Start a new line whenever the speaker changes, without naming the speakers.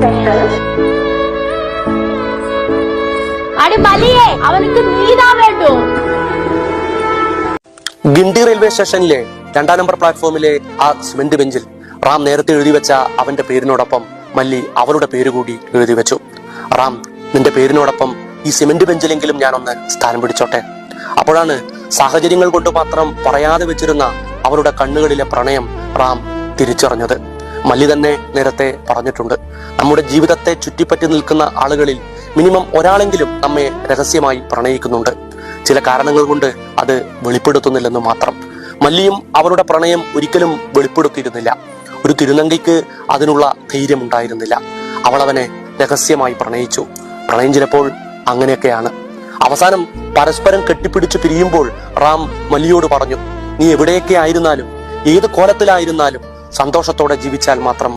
Central
അവനക്ക്
Guindy railway സ്റ്റേഷനിലെ രണ്ടാം നമ്പർ പ്ലാറ്റ്ഫോമിലെ ആ സിമെന്റ് ബെഞ്ചിൽ റാം നേരത്തെ എഴുതി വെച്ച അവന്റെ പേരിനോടൊപ്പം മല്ലി അവളുടെ പേര് കൂടി എഴുതി വെച്ചു. റാം നിന്റെ പേരിനോടൊപ്പം ഈ സിമെന്റ് ബെഞ്ചിലെങ്കിലും ഞാനൊന്ന് സ്ഥാനം പിടിച്ചോട്ടെ. അപ്പോഴാണ് സാഹചര്യങ്ങൾ കൊണ്ട് മാത്രം പറയാതെ വെച്ചിരുന്ന അവരുടെ കണ്ണുകളിലെ പ്രണയം റാം തിരിച്ചറിഞ്ഞത്. മല്ലി തന്നെ നേരത്തെ പറഞ്ഞിട്ടുണ്ട്. നമ്മുടെ ജീവിതത്തെ ചുറ്റിപ്പറ്റി നിൽക്കുന്ന ആളുകളിൽ മിനിമം ഒരാളെങ്കിലും നമ്മെ രഹസ്യമായി പ്രണയിക്കുന്നുണ്ട്. ചില കാരണങ്ങൾ കൊണ്ട് അത് വെളിപ്പെടുത്തുന്നില്ലെന്ന് മാത്രം. മല്ലിയും അവരുടെ പ്രണയം ഒരിക്കലും വെളിപ്പെടുത്തിയിരുന്നില്ല. ഒരു തിരുനങ്കയ്ക്ക് അതിനുള്ള ധൈര്യമുണ്ടായിരുന്നില്ല. അവൾ അവനെ രഹസ്യമായി പ്രണയിച്ചു. പ്രണയം ചിലപ്പോൾ അങ്ങനെയൊക്കെയാണ്. അവസാനം പരസ്പരം കെട്ടിപ്പിടിച്ച് പിരിയുമ്പോൾ റാം മല്ലിയോട് പറഞ്ഞു നീ എവിടെയൊക്കെ ആയിരുന്നാലും ഏത് കോലത്തിലായിരുന്നാലും സന്തോഷത്തോടെ ജീവിച്ചാൽ മാത്രം